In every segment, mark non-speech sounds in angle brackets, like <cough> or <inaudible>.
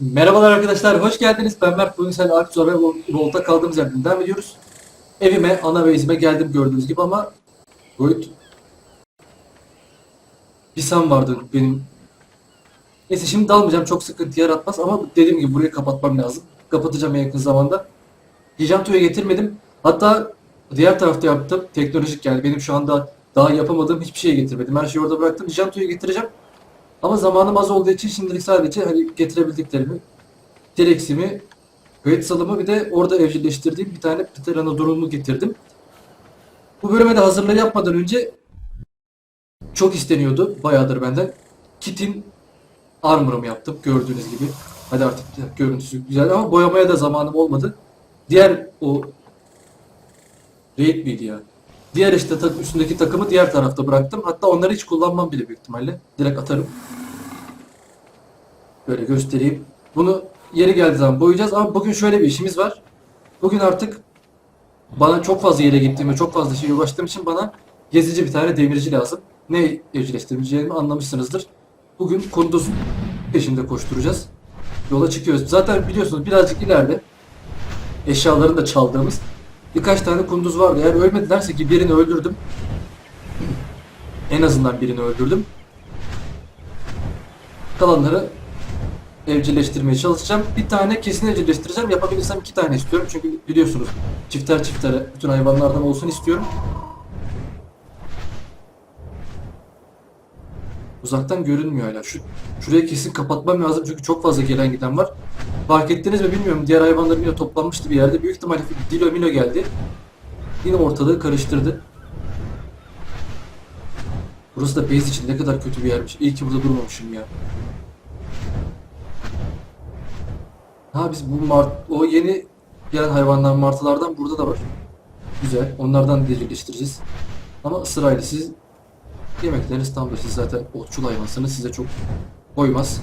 Merhabalar arkadaşlar, hoş geldiniz. Ben Mert Bugün sen Alp Zor ve Volta kaldığımız yerden devam ediyoruz. Evime, ana base'ime geldim gördüğünüz gibi ama boyut bir sam vardı benim. Neyse şimdi dalmayacağım, çok sıkıntı yaratmaz ama dediğim gibi burayı kapatmam lazım. Kapatacağım en yakın zamanda. Giganto'yu getirmedim. Hatta diğer tarafta yaptım. Teknolojik yani benim şu anda daha yapamadığım hiçbir şey getirmedim. Her şeyi orada bıraktım. Giganto'yu getireceğim. Ama zamanım az olduğu için şimdilik sadece hani getirebildiklerimi, kayıt salımı bir de orada evcilleştirdiğim bir tane Pteranodon'umu getirdim. Bu bölüme de hazırlığı yapmadan önce çok isteniyordu bayağıdır benden. Kit'in armor'ımı yaptım gördüğünüz gibi. Hadi artık görüntüsü güzel ama boyamaya da zamanım olmadı. Diğer o Raid miydi ya? Diğer işte tak- üstündeki takımı diğer tarafta bıraktım. Hatta onları hiç kullanmam bile büyük ihtimalle. Direkt atarım. Böyle göstereyim. Bunu yeri geldiği zaman boyayacağız ama bugün şöyle bir işimiz var. Bugün artık bana çok fazla yere gittiğim ve çok fazla şeye ulaştığım için bana gezici bir tane demirci lazım. Ne evcilleştireceğimi anlamışsınızdır. Bugün kunduz peşinde koşturacağız. Yola çıkıyoruz. Zaten biliyorsunuz birazcık ileride eşyalarını da çaldığımız birkaç tane kunduz vardı. Eğer ölmedilerse ki birini öldürdüm. En azından birini öldürdüm. Kalanları evcilleştirmeye çalışacağım. Bir tane kesin evcilleştireceğim. Yapabilirsem iki tane istiyorum. Çünkü biliyorsunuz çifter çiftere bütün hayvanlardan olsun istiyorum. Uzaktan görünmüyor hala. Şu, şuraya kesin kapatmam lazım çünkü çok fazla gelen giden var. Fark ettiniz mi bilmiyorum. Diğer hayvanlar yine toplanmıştı bir yerde. Büyük ihtimalle Dilo Milo geldi. Yine ortalığı karıştırdı. Burası da base için ne kadar kötü bir yermiş. İyi ki burada durmamışım ya. Ha biz bu mart o yeni gelen hayvanlar martılardan burada da var. Güzel. Onlardan birleştireceğiz. Ama sırayla siz yemekleriniz tam da siz zaten otçul hayvansınız. Size çok koymaz.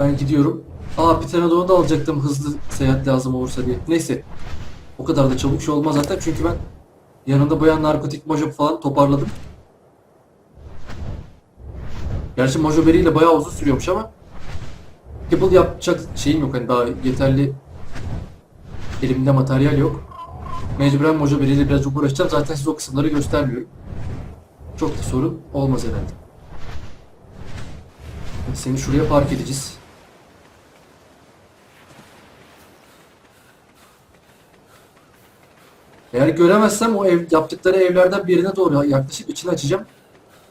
Ben gidiyorum. Aa Pteranodon'u da alacaktım hızlı seyahat lazım olursa diye. Neyse. O kadar da çabuk şey olmaz zaten çünkü ben yanında bayan narkotik mojo falan toparladım. Gerçi mojo beriyle bayağı uzun sürüyormuş ama Apple yapacak şeyim yok hani daha yeterli elimde materyal yok. Mecburen mojo beriyle biraz uğraşacağım. Zaten size o kısımları göstermiyorum. Çok da sorun olmaz herhalde. Seni şuraya park edeceğiz. Eğer göremezsem o ev yaptıkları evlerden birine doğru yaklaşıp içini açacağım.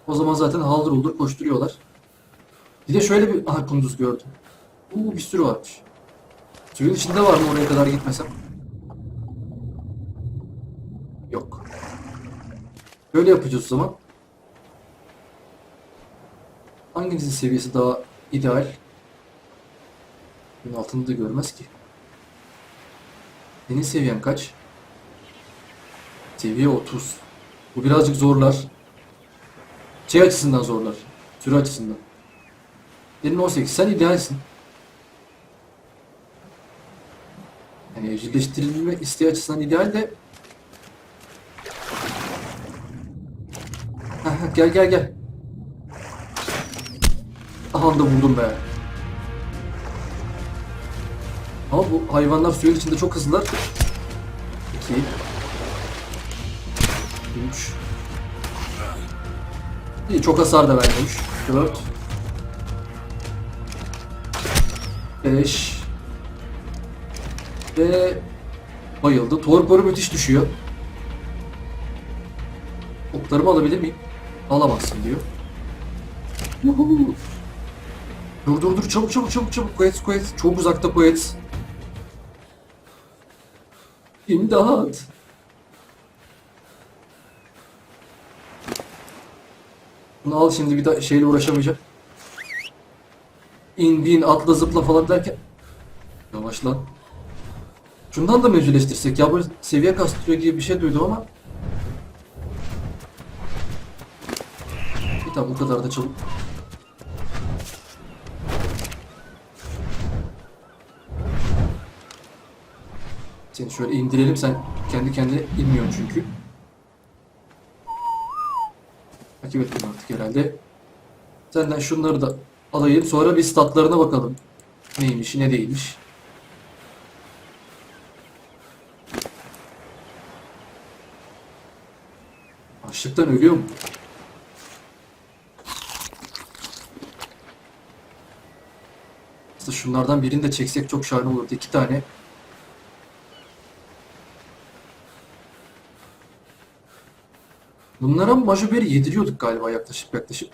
O zaman zaten haldır uldur koşturuyorlar. Bir de şöyle bir aha kunduz gördüm. Uuu bir sürü varmış. Suyun içinde var mı oraya kadar gitmesem? Yok. Böyle yapacağız o zaman. Hanginizin seviyesi daha ideal? Bunun altını da görmez ki. Senin seviyen kaç? Seviye 30. Bu birazcık zorlar. Şey açısından zorlar. Süre açısından. Senin 18. Sen idealsin. Yani evcilleştirilme isteği açısından ideal de gel gel gel. Aha da buldum be. Ama bu hayvanlar suyun içinde çok hızlılar. 2 3 İyi çok hasar da vermemiş. 4 5 Ve bayıldı. Torporu müthiş düşüyor. Oklarımı alabilir miyim? Alamazsın diyor. Yuhuu. Dur dur dur çabuk çabuk çabuk çabuk Quetz Quetz çok uzakta Quetz İmdat Bunu al şimdi bir daha şeyle uğraşamayacak İn bin atla zıpla falan derken. Yavaş lan. Şundan da mevcilleştirsek ya böyle seviye kastırıyor gibi bir şey duydum ama. Bir tamam bu kadar da çabuk. Seni şöyle indirelim sen kendi kendine inmiyorsun çünkü. Takip ettim artık herhalde. Senden şunları da alayım. Sonra bir statlarına bakalım. Neymiş ne değilmiş. Açlıktan ölüyor mu? Aslında şunlardan birini de çeksek çok şahane olurdu. İki tane. Bunlara majuberi yediriyorduk galiba yaklaşık.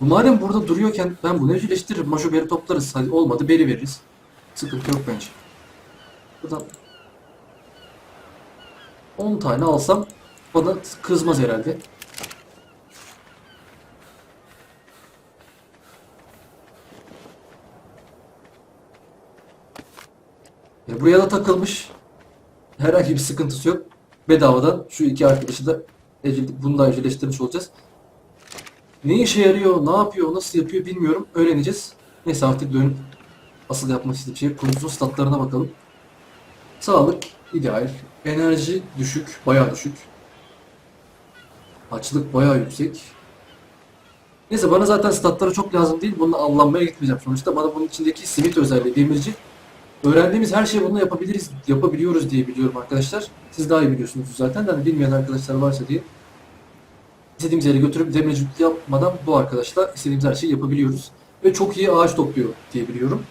Bu madem burada duruyorken ben bunu evcilleştiririm. Majuberi toplarız. Hadi olmadı beri veririz. Sıkıntı yok bence. Buradan 10 tane alsam bana kızmaz herhalde. E buraya da takılmış. Herhangi bir sıkıntısı yok. Bedavadan şu iki arkadaşı da evcil, bunu da evcilleştirmiş olacağız. Ne işe yarıyor, ne yapıyor, nasıl yapıyor bilmiyorum. Öğreneceğiz. Neyse artık dönüp asıl yapmak istediğim şey kunduzun statlarına bakalım. Sağlık ideal. Enerji düşük, bayağı düşük. Açlık bayağı yüksek. Neyse bana zaten statları çok lazım değil. Bununla avlanmaya gitmeyeceğim. Sonuçta bana bunun içindeki simit özelliği, demirci. Öğrendiğimiz her şeyi bununla yapabiliriz, yapabiliyoruz diye biliyorum arkadaşlar. Siz daha iyi biliyorsunuz zaten de hani bilmeyen arkadaşlar varsa diye. İstediğimiz yere götürüp demircilik yapmadan bu arkadaşla istediğimiz her şeyi yapabiliyoruz. Ve çok iyi ağaç topluyor diye biliyorum.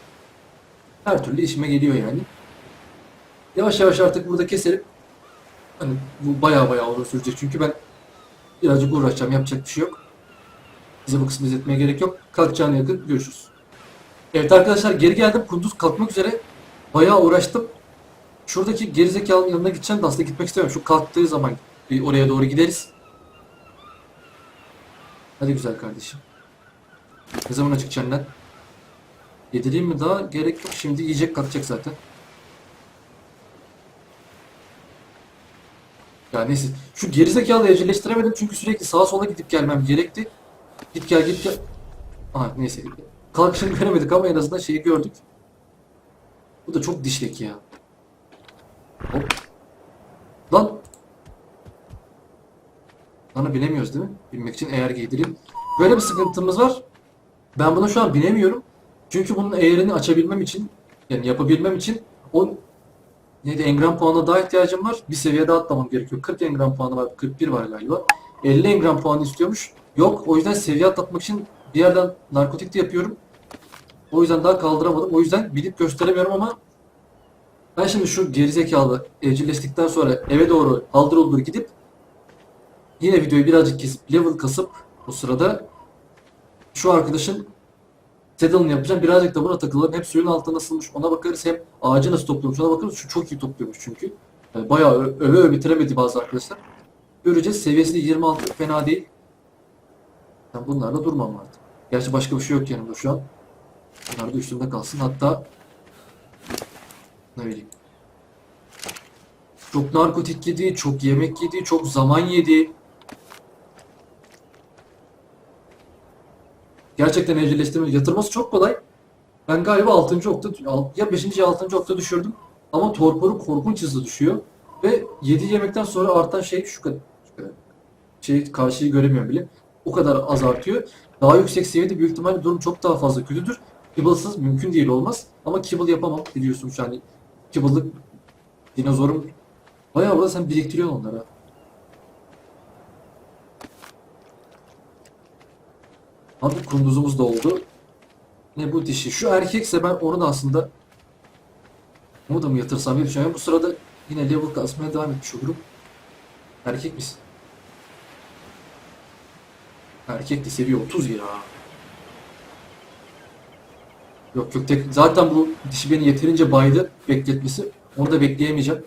Her türlü işime geliyor yani. Yavaş yavaş artık burada keselim. Hani bu baya baya uzun sürecek çünkü ben birazcık uğraşacağım yapacak bir şey yok. Bize bu kısmı izletmeye gerek yok. Kalkacağına yakın görüşürüz. Evet arkadaşlar geri geldim. Kunduz kalkmak üzere. Bayağı uğraştım. Şuradaki gerizekalının yanına gideceğim de aslında gitmek istemiyorum. Şu kalktığı zaman bir oraya doğru gideriz. Hadi güzel kardeşim. Ne zaman çıkacaksın lan? Yedireyim mi daha? Gerek yok. Şimdi yiyecek kalkacak zaten. Ya neyse. Şu gerizekalı evcilleştiremedim çünkü sürekli sağa sola gidip gelmem gerekti. Git gel git gel. Aha neyse. Kalkışını göremedik ama en azından şeyi gördük. Bu da çok dişlek ya. Hop. Lan. Bana binemiyoruz değil mi? Binmek için eğer giydireyim. Böyle bir sıkıntımız var. Ben buna şu an binemiyorum. Çünkü bunun eğerini açabilmem için yani yapabilmem için o neydi engram puanına daha ihtiyacım var. Bir seviye daha atlamam gerekiyor. 40 engram puanı var. 41 var galiba. 50 engram puanı istiyormuş. Yok o yüzden seviye atlatmak için bir yerden narkotik de yapıyorum. O yüzden daha kaldıramadım. O yüzden bilip gösteremiyorum ama ben şimdi şu gerizekalı evcilleştikten sonra eve doğru haldır olur gidip yine videoyu birazcık kesip level kasıp o sırada şu arkadaşın saddle'ını yapacağım. Birazcık da buna takılırım. Hem suyun altına nasılmış ona bakarız hem ağacı nasıl topluyormuş ona bakarız. Şu çok iyi topluyormuş çünkü. Yani bayağı öve öve bitiremedi bazı arkadaşlar. Göreceğiz. Seviyesi de 26 fena değil. Ben bunlarla durmam artık. Gerçi başka bir şey yok yanımda şu an. Bunlar da üstümde kalsın. Hatta ne bileyim. Çok narkotik yedi, çok yemek yedi, çok zaman yedi. Gerçekten evcilleştirme yatırması çok kolay. Ben galiba 6. okta ya 5. ya 6. okta düşürdüm. Ama torporu korkunç hızlı düşüyor. Ve 7 yemekten sonra artan şey. Şu kadar. Şey karşıyı göremiyorum bile. O kadar az artıyor. Daha yüksek seviyede büyük ihtimalle durum çok daha fazla kötüdür. Kibble'sız mümkün değil olmaz. Ama kibble yapamam biliyorsunuz yani. Kibble'lık dinozorum bayağı burada sen biriktiriyorsun onları. ha. Abi kunduzumuz da oldu. Ne bu dişi? Şu erkekse ben onu da aslında onu da mı yatırsam diye düşünüyorum. Bu sırada yine level kasmaya devam etmiş olurum. Erkek misin? Erkek de seviye 30 ya. Yok tek, zaten bu dişi beni yeterince baydı bekletmesi. Onu da bekleyemeyeceğim.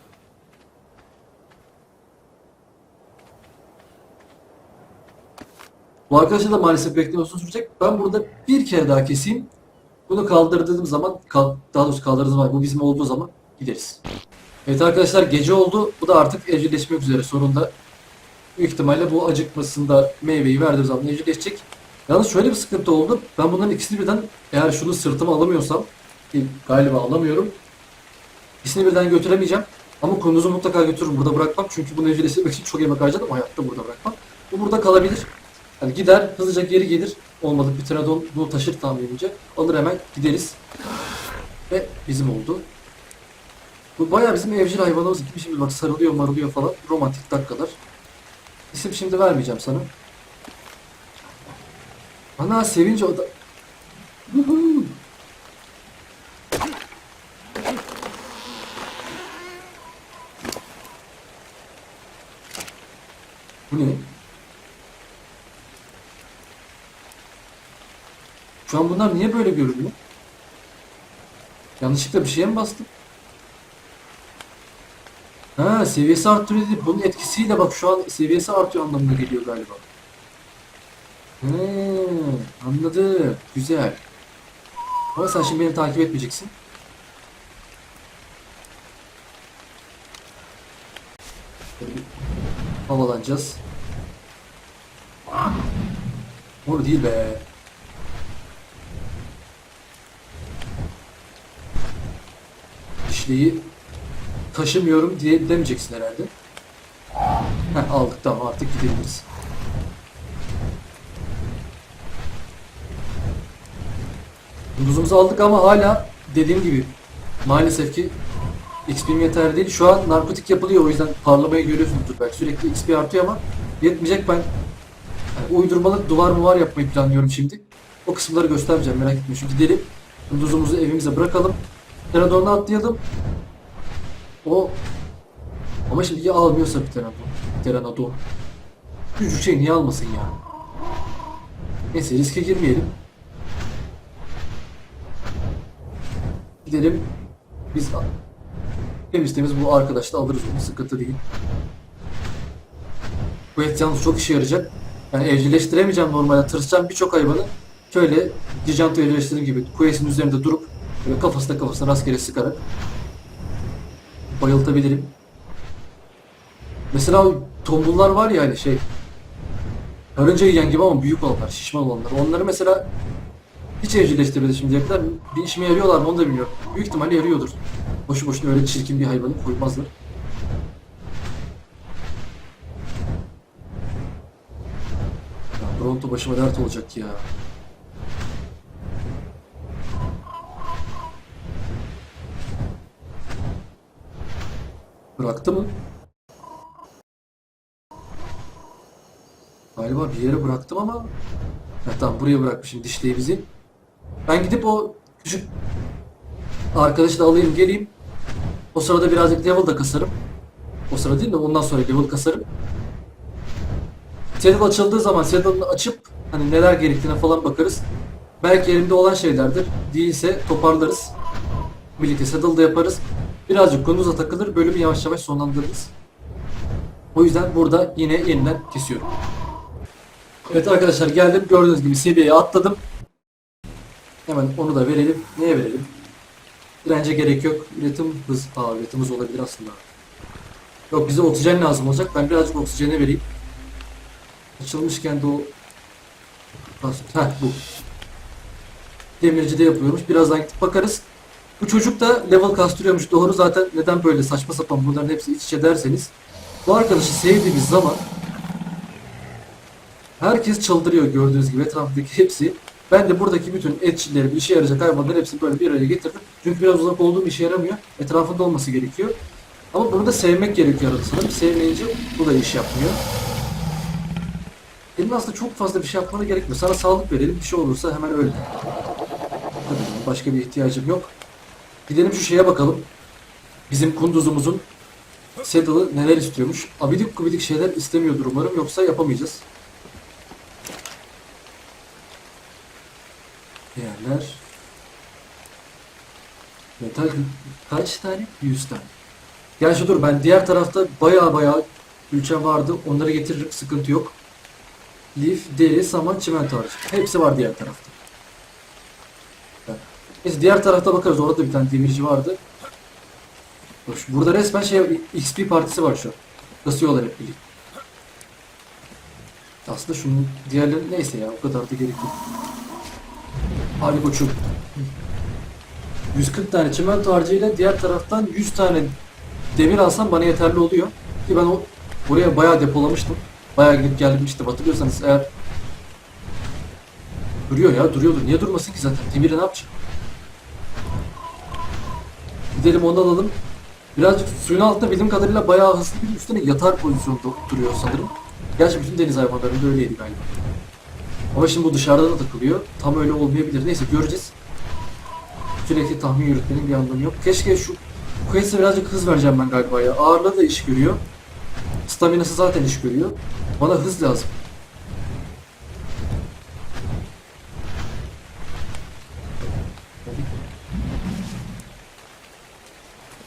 Bu arkadaşlar da maalesef bekleme uzun sürecek. Ben burada bir kere daha keseyim. Bunu kaldırdığım zaman, kal- daha doğrusu kaldırdığım zaman, bu bizim olduğu zaman gideriz. Evet arkadaşlar gece oldu. Bu da artık evcilleşmek üzere sonunda. Büyük ihtimalle bu acıkmasında meyveyi verdiğim zaman evcilleşecek. Yalnız şöyle bir sıkıntı oldu. Ben bunların ikisini birden eğer şunu sırtıma alamıyorsam ki galiba alamıyorum. İkisini birden götüremeyeceğim. Ama kunduzu mutlaka götürürüm. Burada bırakmam. Çünkü bunu evcilleştirmek için çok emek harcadım. Hayatta burada bırakmam. Bu burada kalabilir. Yani gider hızlıca geri gelir. olmadı bir Pteranodon bunu taşır tahminimce. Alır hemen gideriz. Ve bizim oldu. Bu bayağı bizim evcil hayvanımız gibi şimdi bak sarılıyor marılıyor falan. Romantik dakikalar. İsim şimdi vermeyeceğim sana. Ana sevince o da... Bu ne? Şu an bunlar niye böyle görünüyor? Yanlışlıkla bir şeye mi bastım? Ha seviyesi arttırıyor dedi. Bunun etkisiyle bak şu an seviyesi artıyor anlamına geliyor galiba. He, anladım. Güzel. Ama sen şimdi beni takip etmeyeceksin. Havalanacağız. Doğru değil be. Dişliği taşımıyorum diye demeyeceksin herhalde. Heh, aldık tamam artık gidebiliriz. Yıldızımızı aldık ama hala dediğim gibi maalesef ki XP'm yeterli değil. Şu an narkotik yapılıyor o yüzden parlamayı görüyorsunuzdur belki sürekli XP artıyor ama yetmeyecek ben yani uydurmalık duvar mı var yapmayı planlıyorum şimdi. O kısımları göstermeyeceğim merak etmeyin. Şu gidelim. Yıldızımızı evimize bırakalım. Pteranodon'a atlayalım. O ama şimdi ya almıyorsa bir Pteranodon. Pteranodon. Küçük şey niye almasın ya? Neyse riske girmeyelim. Gidelim. Biz temiz temiz bu arkadaşla alırız onu sıkıntı değil. Bu et yalnız çok işe yarayacak. Yani evcilleştiremeyeceğim normalde. Tırsacağım birçok hayvanı. Şöyle Giganto evcilleştirdiğim gibi Quace'in üzerinde durup böyle kafasına kafasına rastgele sıkarak bayıltabilirim. Mesela tombullar var ya hani şey karınca yiyen gibi ama büyük olanlar, şişman olanlar. Onları mesela hiç evcilleştirmedi şimdiye kadar. Bir işime yarıyorlar mı onu da bilmiyorum. Büyük ihtimalle yarıyordur. Boşu boşuna öyle çirkin bir hayvanı koymazlar. Ya Bronto başıma dert olacak ya. Bıraktı mı? Galiba bir yere bıraktım ama ha, tamam buraya bırakmışım dişliği bizi. Ben gidip o küçük arkadaşı da alayım geleyim. O sırada birazcık level da kasarım. O sırada değil de ondan sonra level kasarım. Saddle açıldığı zaman saddle'ını açıp hani neler gerektiğine falan bakarız. Belki elimde olan şeylerdir. Değilse toparlarız. Birlikte saddle da yaparız. Birazcık konumuza takılır. Bölümü yavaş yavaş sonlandırırız. O yüzden burada yine yeniden kesiyorum. Evet arkadaşlar geldim. Gördüğünüz gibi seviyeye atladım. Hemen onu da verelim. Neye verelim? Dirence gerek yok. Üretim hız. Aa üretim hız olabilir aslında. Yok bize oksijen lazım olacak. Ben birazcık oksijene vereyim. Açılmışken de o... Heh bu. Demircide yapıyormuş. Birazdan gidip bakarız. Bu çocuk da level kastırıyormuş. Doğru zaten neden böyle saçma sapan bunların hepsi iç içe derseniz. Bu arkadaşı sevdiğimiz zaman herkes çıldırıyor gördüğünüz gibi etraftaki hepsi. Ben de buradaki bütün etçileri, işe yarayacak hayvanların hepsini böyle bir araya getirdim. Çünkü biraz uzak olduğum işe yaramıyor. Etrafında olması gerekiyor. Ama bunu da sevmek gerekiyor sanırım. Sevmeyince bu da iş yapmıyor. Benim aslında çok fazla bir şey yapmana gerekmiyor. Sana sağlık verelim. Bir şey olursa hemen öl. Başka bir ihtiyacım yok. Gidelim şu şeye bakalım. Bizim kunduzumuzun Saddle'ı neler istiyormuş. Abidik gubidik şeyler istemiyordur umarım. Yoksa yapamayacağız. Değerler. Metal kaç tane? 100 tane. Gerçi dur ben diğer tarafta baya baya ülke vardı. Onları getiririm. Sıkıntı yok. Lif, deri, saman, çimento hariç. Hepsi var diğer tarafta. Neyse diğer tarafta bakarız. Orada bir tane demirci vardı. Şu- Burada resmen şey XP partisi var şu an. Kasıyorlar hep birlikte. Aslında şunun diğerleri neyse ya o kadar da gerek yok. Hadi koçum. 140 tane çimento harcıyla diğer taraftan 100 tane demir alsam bana yeterli oluyor. Ki ben o buraya bayağı depolamıştım. Bayağı gidip gelmiştim hatırlıyorsanız eğer Duruyor ya duruyordur. Niye durmasın ki zaten? Demir'e ne yapacak? Gidelim onu alalım. Birazcık suyun altında bildiğim kadarıyla bayağı hızlı bir üstüne yatar pozisyonda duruyor sanırım. Gerçi bütün deniz hayvanlarında öyleydi galiba. Ama şimdi bu dışarıda da takılıyor. Tam öyle olmayabilir. Neyse göreceğiz. Sürekli tahmin yürütmenin bir anlamı yok. Keşke şu Quest'e birazcık hız vereceğim ben galiba ya. Ağırlığı da iş görüyor. Staminası zaten iş görüyor. Bana hız lazım.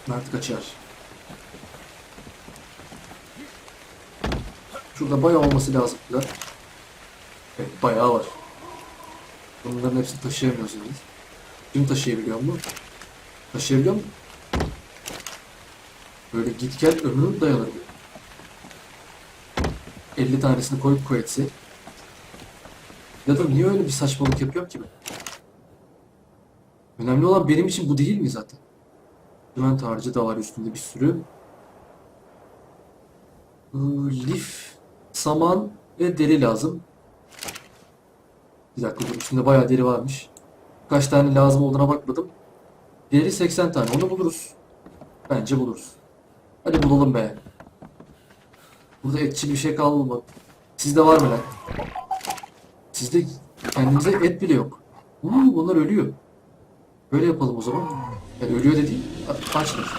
Mert kaçar. Şurada bayağı olması lazım. Evet bayağı var. Bunların hepsini taşıyamıyoruz yalnız. Kim taşıyabiliyor mu? Taşıyabiliyor mu? Böyle git gel ömrüm dayanır. diyor. 50 tanesini koyup koy etse. Ya da niye öyle bir saçmalık yapıyorum ki ben? Önemli olan benim için bu değil mi zaten? Cement harcı da var üstünde bir sürü. Lif, saman ve deri lazım. Bir dakika dur üstünde bayağı deri varmış. Kaç tane lazım olduğuna bakmadım. Deri 80 tane onu buluruz. Bence buluruz. Hadi bulalım be. Burada etçi bir şey kalmadı. Sizde var mı lan? Sizde kendinize et bile yok. Uuu bunlar ölüyor. Böyle yapalım o zaman. Yani ölüyor dediğim a- açlar.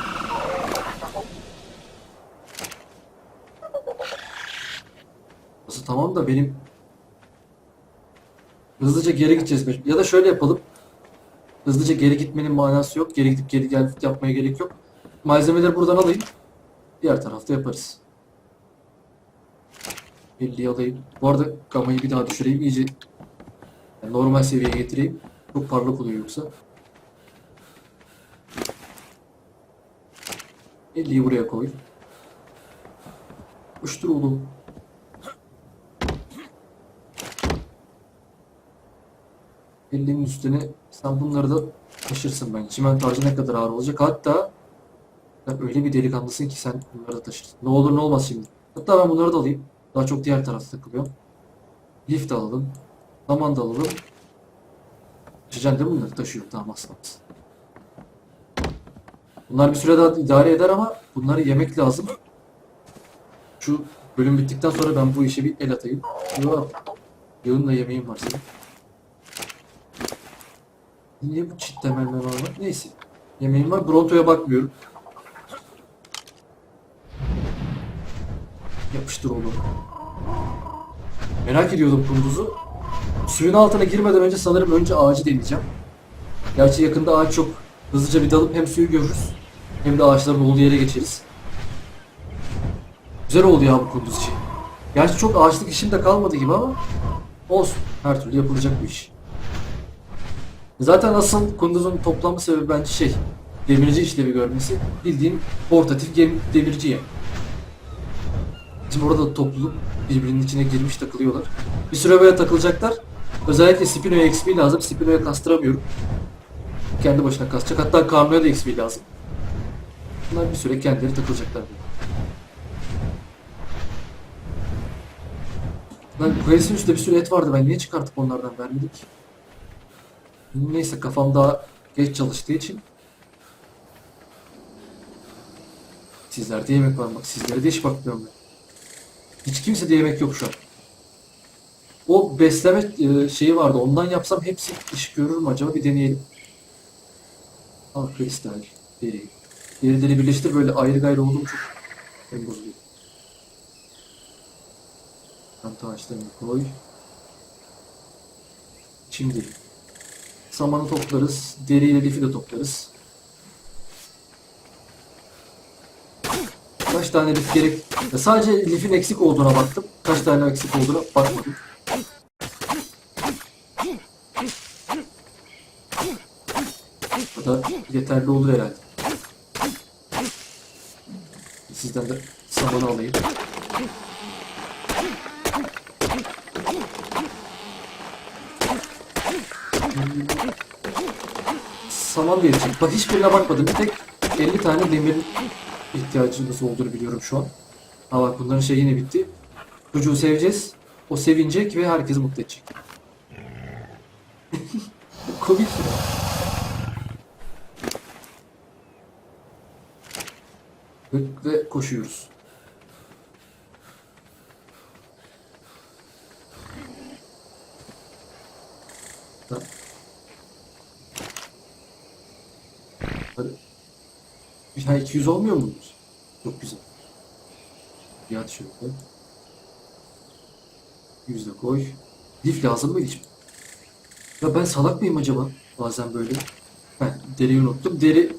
Nasıl tamam da benim hızlıca geri gideceğiz. Ya da şöyle yapalım. Hızlıca geri gitmenin manası yok. Geri gidip geri gel yapmaya gerek yok. Malzemeleri buradan alayım. Diğer tarafta yaparız. 50'yi alayım. Bu arada gamayı bir daha düşüreyim. iyice yani normal seviyeye getireyim. Çok parlak oluyor yoksa. 50'yi buraya koy. Uçtur oğlum. Elinin üstüne sen bunları da taşırsın ben. Çimento harcı ne kadar ağır olacak. Hatta sen öyle bir delikanlısın ki sen bunları da taşırsın. Ne olur ne olmaz şimdi. Hatta ben bunları da alayım. Daha çok diğer tarafta takılıyorum. Lif de alalım. Saman da alalım. Taşıyacaksın değil mi bunları? Taşıyor. Tamam aslanız. Bunlar bir süre daha idare eder ama bunları yemek lazım. Şu bölüm bittikten sonra ben bu işe bir el atayım. Yok. Yağın da yemeğim var senin. Niye bu çit temelme var? Neyse. Yemeğim var. Bronto'ya bakmıyorum. Yapıştır oğlum. Merak ediyordum kunduzu. Suyun altına girmeden önce sanırım önce ağacı deneyeceğim. Gerçi yakında ağaç çok hızlıca bir dalıp hem suyu görürüz hem de ağaçların olduğu yere geçeriz. Güzel oldu ya bu kunduz işi. Gerçi çok ağaçlık işim de kalmadı gibi ama olsun. Her türlü yapılacak bu iş. Zaten asıl kunduzun toplanma sebebi bence şey demirci işlevi görmesi. Bildiğin portatif gem demirci yani. Şimdi orada da birbirinin içine girmiş takılıyorlar. Bir süre böyle takılacaklar. Özellikle Spino'ya XP lazım. Spino'ya kastıramıyorum. Kendi başına kasacak. Hatta Carno'ya da XP lazım. Bunlar bir süre kendileri takılacaklar. Lan Quest'in üstünde bir sürü et vardı. Ben niye çıkartıp onlardan vermedik? Neyse kafam daha geç çalıştığı için. Sizlerde yemek var bak. Sizlere de hiç bakmıyorum ben. Hiç kimse de yemek yok şu an. O besleme e, şeyi vardı. Ondan yapsam hepsi iş görür mü acaba? Bir deneyelim. Al kristal, deri. Derileri birleştir böyle ayrı gayrı oldum çok en bozuluyor. Kanta ağaçlarını koy. Şimdi samanı toplarız. Deriyle lifi de toplarız. Kaç tane lif gerek? Ya sadece lifin eksik olduğuna baktım. Kaç tane eksik olduğuna bakmadım. Bu da yeterli olur herhalde. Sizden de samanı alayım. Saman verecek. Bak hiçbirine bakmadım. Bir tek 50 tane demir ihtiyacımız olduğunu biliyorum şu an. Ha bak bunların şey yine bitti. Çocuğu seveceğiz. O sevinecek ve herkesi mutlu edecek. <laughs> Komik. Ve, koşuyoruz. Tamam. Bir tane 200 olmuyor mu? bunlar? Çok güzel. Bir at şöyle. 100 de koy. Lif lazım mıydı hiç? Ya ben salak mıyım acaba? Bazen böyle. Heh, deriyi unuttum. Deri...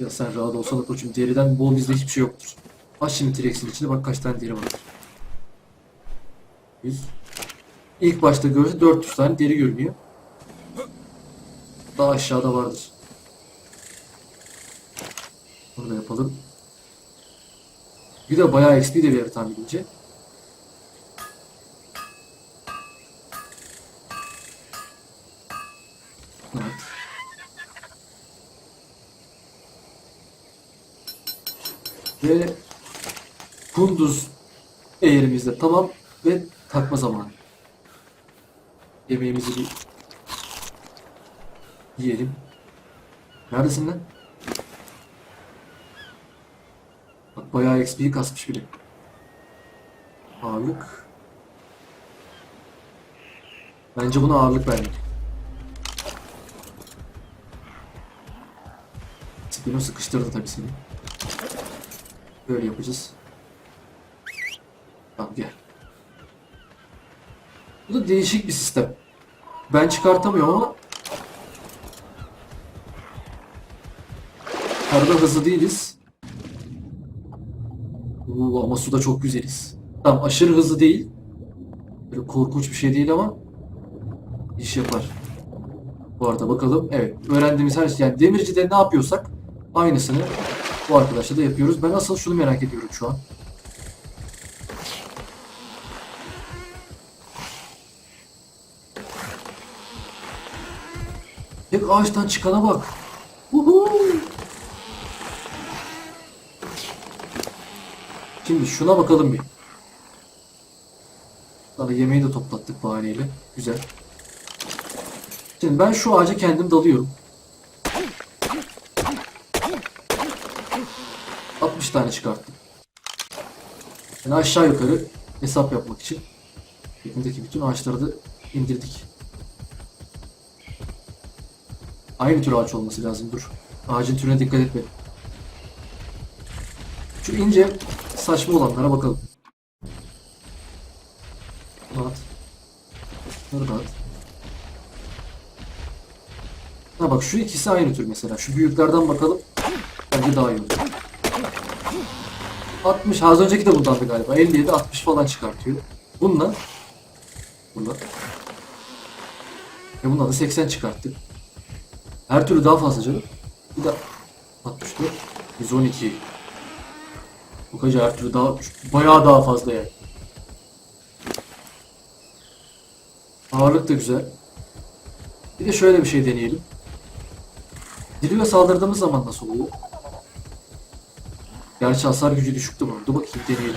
Ya sen rahat olsana koçum. Deriden bol bizde hiçbir şey yoktur. Aç şimdi T-Rex'in içine bak kaç tane deri var. 100. İlk başta görse 400 tane deri görünüyor. Daha aşağıda vardır. Bunu da yapalım. Bir de bayağı XP de verir tahminince. Evet. Ve kunduz eğerimizde tamam ve takma zamanı. Yemeğimizi bir yiyelim. Neredesin lan? Bak bayağı XP'yi kasmış bile. Ağırlık. Bence buna ağırlık vermek. Spino sıkıştırdı tabii seni. Böyle yapacağız. Tamam gel. Bu da değişik bir sistem. Ben çıkartamıyorum ama Karada hızlı değiliz. Oo, ama suda çok güzeliz. Tamam aşırı hızlı değil. Böyle korkunç bir şey değil ama iş yapar. Bu arada bakalım. Evet. Öğrendiğimiz her şey. Yani demircide ne yapıyorsak aynısını bu arkadaşla da yapıyoruz. Ben asıl şunu merak ediyorum şu an. Tek ağaçtan çıkana bak. Uhu. Şimdi şuna bakalım bir. Sana yemeği de toplattık bahaneyle. Güzel. Şimdi ben şu ağaca kendim dalıyorum. 60 tane çıkarttım. Yani aşağı yukarı hesap yapmak için yakındaki bütün ağaçları da indirdik. Aynı tür ağaç olması lazım. Dur. Ağacın türüne dikkat etmedim. Şu ince saçma olanlara bakalım. Bunu at. Bunları at. Ha bak şu ikisi aynı tür mesela. Şu büyüklerden bakalım. Bence daha iyi olur. 60. Az önceki de bundandı galiba. 57 60 falan çıkartıyor. Bununla bununla ve bundan da 80 çıkarttık. Her türlü daha fazla canım. Bir de 64 112 her türlü daha bayağı daha fazla yani. Ağırlık da güzel. Bir de şöyle bir şey deneyelim. Diliyor saldırdığımız zaman nasıl oluyor? Gerçi hasar gücü düşüktü bunun. Dur bakayım deneyelim.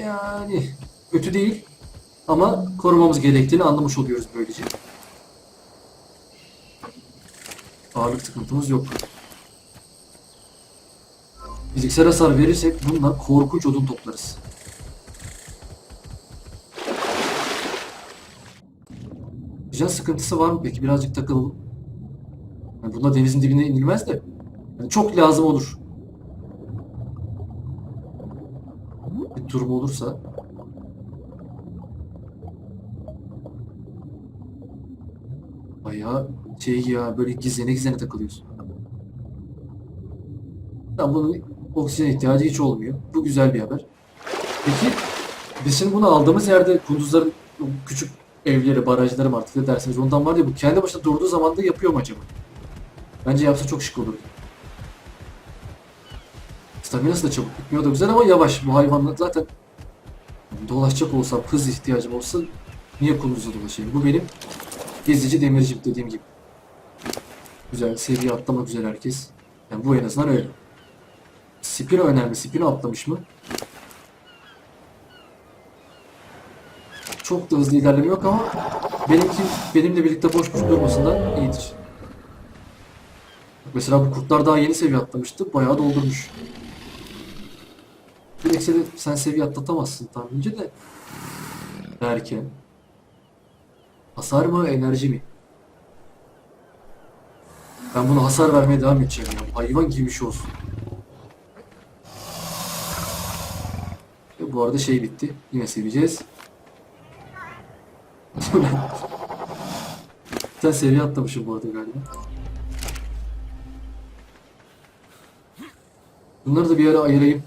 Yani kötü değil ama korumamız gerektiğini anlamış oluyoruz böylece. Ağırlık sıkıntımız yok. Fiziksel hasar verirsek bununla korkunç odun toplarız. Can sıkıntısı var mı peki? Birazcık takılalım. Yani bunda denizin dibine inilmez de. Yani çok lazım olur. Bir durum olursa. Bayağı şey ya böyle gizlene gizlene takılıyorsun. Tamam bunun oksijen ihtiyacı hiç olmuyor. Bu güzel bir haber. Peki biz şimdi bunu aldığımız yerde kunduzların küçük evleri, barajları mı artık ne dersiniz ondan var ya bu kendi başına durduğu zaman da yapıyor mu acaba? Bence yapsa çok şık olur. Staminası da çabuk bitmiyor da güzel ama yavaş. Bu hayvanlar zaten dolaşacak olsam, hız ihtiyacım olsa niye kunduza dolaşayım? Bu benim gezici demircim dediğim gibi. Güzel, seviye atlamak üzere herkes. Yani bu en azından öyle. Spino önemli. Spino atlamış mı? Çok da hızlı ilerleme yok ama benimki benimle birlikte boş boş durmasın da iyidir. Mesela bu kurtlar daha yeni seviye atlamıştı. Bayağı doldurmuş. Direkt seni, sen seviye atlatamazsın tahmince de. Derken. Hasar mı enerji mi? Ben buna hasar vermeye devam edeceğim ya. Hayvan gibi bir şey olsun. Ve bu arada şey bitti. Yine seveceğiz. <laughs> Sen seviye atlamışım bu arada galiba. Bunları da bir ara ayırayım.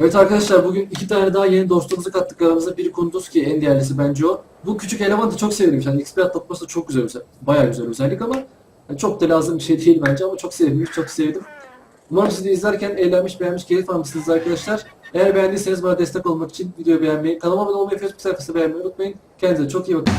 Evet arkadaşlar bugün iki tane daha yeni dostumuzu kattık aramıza. Biri Kunduz ki en değerlisi bence o. Bu küçük elemanı da çok sevdim. Yani XP atlatması da çok güzel, özel- bayağı güzel özellik ama yani çok da lazım bir şey değil bence ama çok sevmiş, çok sevdim. Umarım siz de izlerken eğlenmiş, beğenmiş, keyif almışsınız arkadaşlar. Eğer beğendiyseniz bana destek olmak için videoyu beğenmeyi, kanalıma abone olmayı, Facebook sayfasını beğenmeyi unutmayın. Kendinize çok iyi bakın.